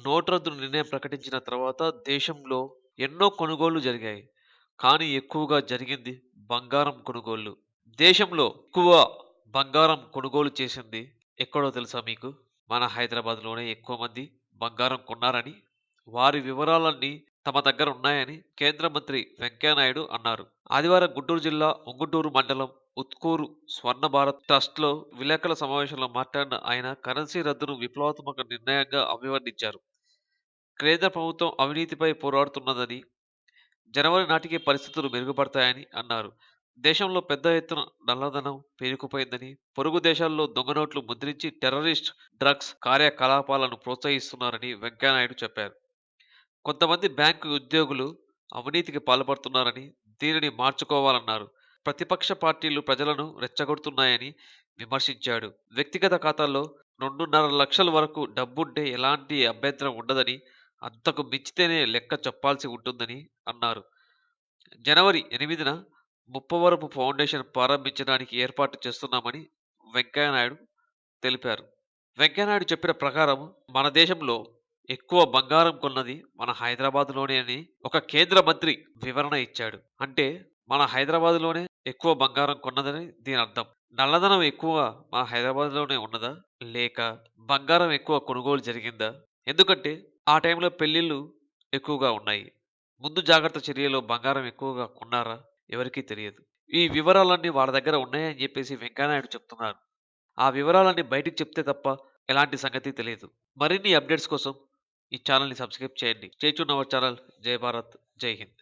Note రద్దు నిర్ణయం ప్రకటించిన తర్వాత దేశంలో ఎన్నో కొనుగోళ్ళు జరిగాయి. కానీ ఎక్కువగా జరిగింది బంగారం కొనుగోళ్ళు. దేశంలో ఎక్కువ బంగారం కొనుగోలు చేసింది ఎక్కడో తెలుసా మీకు? మన హైదరాబాద్‌లోనే ఎక్కువ మంది బంగారం కొన్నారని, వారి వివరాలన్నీ తమ దగ్గర ఉన్నాయని కేంద్ర మంత్రి వెంకయ్యనాయుడు అన్నారు. ఆదివారం గుంటూరు జిల్లా ఉంగుటూరు మండలం ఉత్కూరు స్వర్ణ భారత్ ట్రస్ట్‌లో విలేకరుల సమావేశంలో మాట్లాడిన ఆయన కరెన్సీ రద్దును విప్లవాత్మక నిర్ణయంగా అభివర్ణించారు. కేంద్ర ప్రభుత్వం అవినీతిపై పోరాడుతున్నదని, జనవరి నాటికి పరిస్థితులు మెరుగుపడతాయని అన్నారు. దేశంలో పెద్ద ఎత్తున నల్లధనం పేరుకుపోయిందని, పొరుగు దేశాల్లో దొంగ నోట్లు ముద్రించి టెర్రరిస్ట్, డ్రగ్స్ కార్యకలాపాలను ప్రోత్సహిస్తున్నారని వెంకయ్యనాయుడు చెప్పారు. కొంతమంది బ్యాంకు ఉద్యోగులు అవినీతికి పాల్పడుతున్నారని, దీనిని మార్చుకోవాలన్నారు. ప్రతిపక్ష పార్టీలు ప్రజలను రెచ్చగొడుతున్నాయని విమర్శించాడు. వ్యక్తిగత ఖాతాల్లో రెండున్నర లక్షల వరకు డబ్బుంటే ఎలాంటి అభ్యంతరం ఉండదని, అంతకు మించితేనే లెక్క చెప్పాల్సి ఉంటుందని అన్నారు. జనవరి ఎనిమిదిన ముప్పవరపు ఫౌండేషన్ ప్రారంభించడానికి ఏర్పాటు చేస్తున్నామని వెంకయ్యనాయుడు తెలిపారు. వెంకయ్యనాయుడు చెప్పిన ప్రకారం మన దేశంలో ఎక్కువ బంగారం కొన్నది మన హైదరాబాద్‌లోనే అని ఒక కేంద్ర మంత్రి వివరణ ఇచ్చాడు. అంటే మన హైదరాబాద్‌లోనే ఎక్కువ బంగారం కొన్నదని దీని అర్థం. నల్లధనం ఎక్కువ మన హైదరాబాద్‌లోనే ఉన్నదా? లేక బంగారం ఎక్కువ కొనుగోలు జరిగిందా? ఎందుకంటే ఆ టైంలో పెళ్ళిళ్ళు ఎక్కువగా ఉన్నాయి. ముందు జాగ్రత్త చర్యలో బంగారం ఎక్కువగా కొన్నారా? ఎవరికీ తెలియదు. ఈ వివరాలన్నీ వాళ్ళ దగ్గర ఉన్నాయని చెప్పేసి వెంకయ్యనాయుడు చెప్తున్నారు. ఆ వివరాలన్నీ బయటికి చెప్తే తప్ప ఎలాంటి సంగతి తెలియదు మరిన్ని అప్డేట్స్ కోసం ఈ ఛానల్ని సబ్స్క్రైబ్ చేయండి. చేచున్న అవర్ ఛానల్. జై భారత్! జై హింద్!